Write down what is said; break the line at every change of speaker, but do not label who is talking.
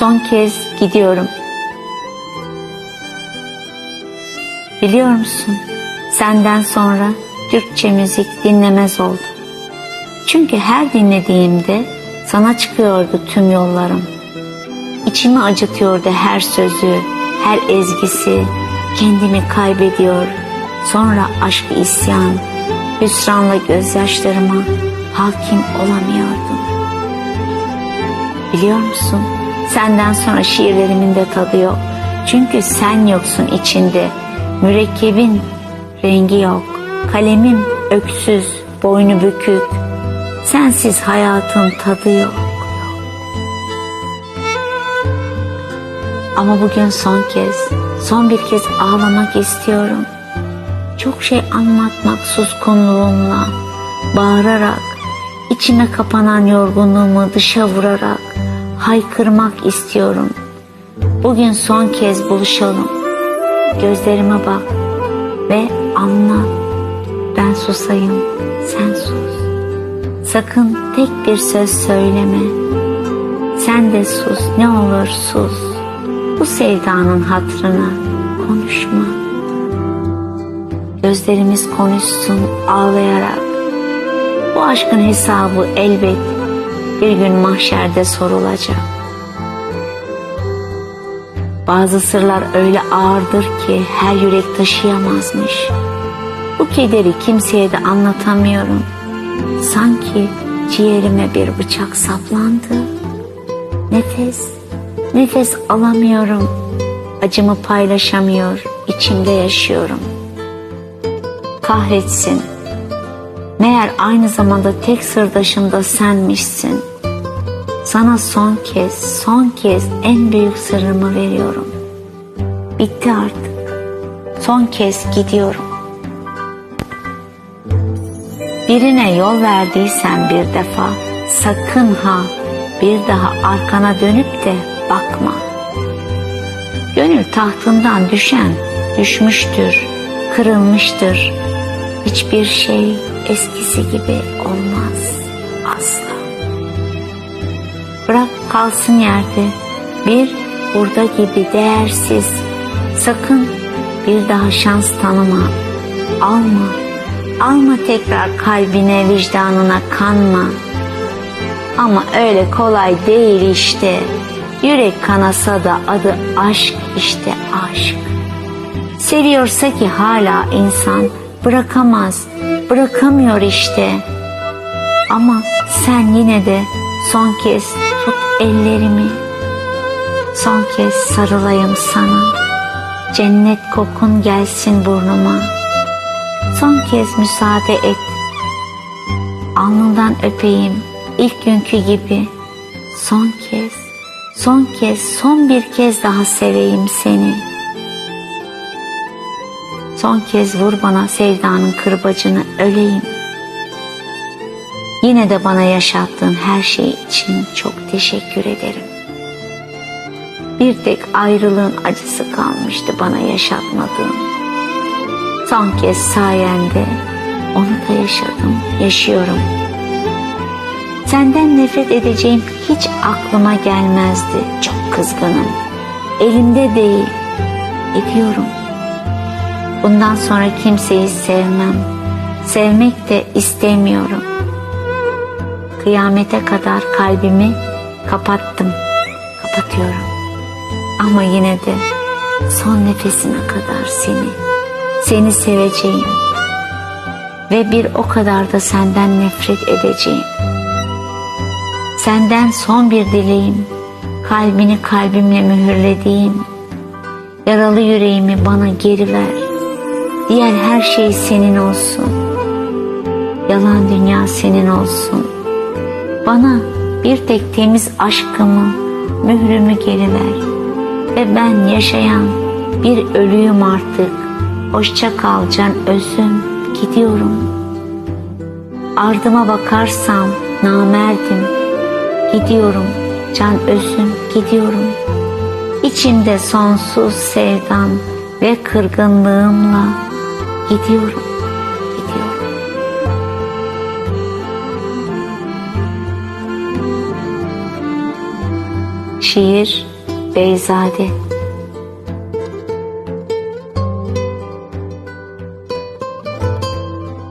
son kez gidiyorum. Biliyor musun? Senden sonra Türkçe müzik dinlemez oldum. Çünkü her dinlediğimde sana çıkıyordu tüm yollarım. İçimi acıtıyordu her sözü, her ezgisi. Kendimi kaybediyor. Sonra aşk isyan, hüsranla gözyaşlarıma hakim olamıyordum. Biliyor musun? Senden sonra şiirlerimin de tadı yok. Çünkü sen yoksun içinde. Mürekkebin rengi yok. Kalemim öksüz, boynu bükük. Sensiz hayatın tadı yok. Ama bugün son kez, son bir kez ağlamak istiyorum. Çok şey anlatmak suskunluğumla, bağırarak, içime kapanan yorgunluğumu dışa vurarak haykırmak istiyorum. Bugün son kez buluşalım. Gözlerime bak ve anla. Ben susayım, sen sus. Sakın tek bir söz söyleme. Sen de sus, ne olur sus. Bu sevdanın hatrına konuşma. Gözlerimiz konuşsun ağlayarak. Bu aşkın hesabı elbet bir gün mahşerde sorulacak. Bazı sırlar öyle ağırdır ki her yürek taşıyamazmış. Bu kederi kimseye de anlatamıyorum. Sanki ciğerime bir bıçak saplandı. Nefes, nefes alamıyorum. Acımı paylaşamıyor, içimde yaşıyorum. Kahretsin. Meğer aynı zamanda tek sırdaşım da senmişsin. Sana son kez, son kez en büyük sırrımı veriyorum. Bitti artık. Son kez gidiyorum. Birine yol verdiysen bir defa sakın ha bir daha arkana dönüp de bakma. Gönül tahtından düşen düşmüştür, kırılmıştır. Hiçbir şey eskisi gibi olmaz asla. Kalsın yerde bir burada gibi değersiz. Sakın bir daha şans tanıma. Alma, alma tekrar kalbine, vicdanına kanma. Ama öyle kolay değil işte. Yürek kanasa da adı aşk işte aşk. Seviyorsa ki hala insan bırakamaz, bırakamıyor işte. Ama sen yine de son kez ellerimi. Son kez sarılayım sana. Cennet kokun gelsin burnuma. Son kez müsaade et. Alnından öpeyim ilk günkü gibi. Son kez, son kez, son bir kez daha seveyim seni. Son kez vur bana sevdanın kırbacını öleyim. Yine de bana yaşattığın her şey için çok teşekkür ederim. Bir tek ayrılığın acısı kalmıştı bana yaşatmadığın. Son kez sayende onu da yaşadım, yaşıyorum. Senden nefret edeceğim hiç aklıma gelmezdi. Çok kızgınım. Elimde değil. Ediyorum. Bundan sonra kimseyi sevmem. Sevmek de istemiyorum. Kıyamete kadar kalbimi kapattım. Kapatıyorum. Ama yine de son nefesime kadar seni, seni seveceğim. Ve bir o kadar da senden nefret edeceğim. Senden son bir dileğim, kalbini kalbimle mühürlediğim, yaralı yüreğimi bana geri ver. Diğer her şey senin olsun. Yalan dünya senin olsun. Bana bir tek temiz aşkımı, mührümü geri ver. Ve ben yaşayan bir ölüyüm artık. Hoşça kal can özüm, gidiyorum. Ardıma bakarsam namerdim. Gidiyorum can özüm, gidiyorum. İçimde sonsuz sevdam ve kırgınlığımla gidiyorum. Şiir Beyzade.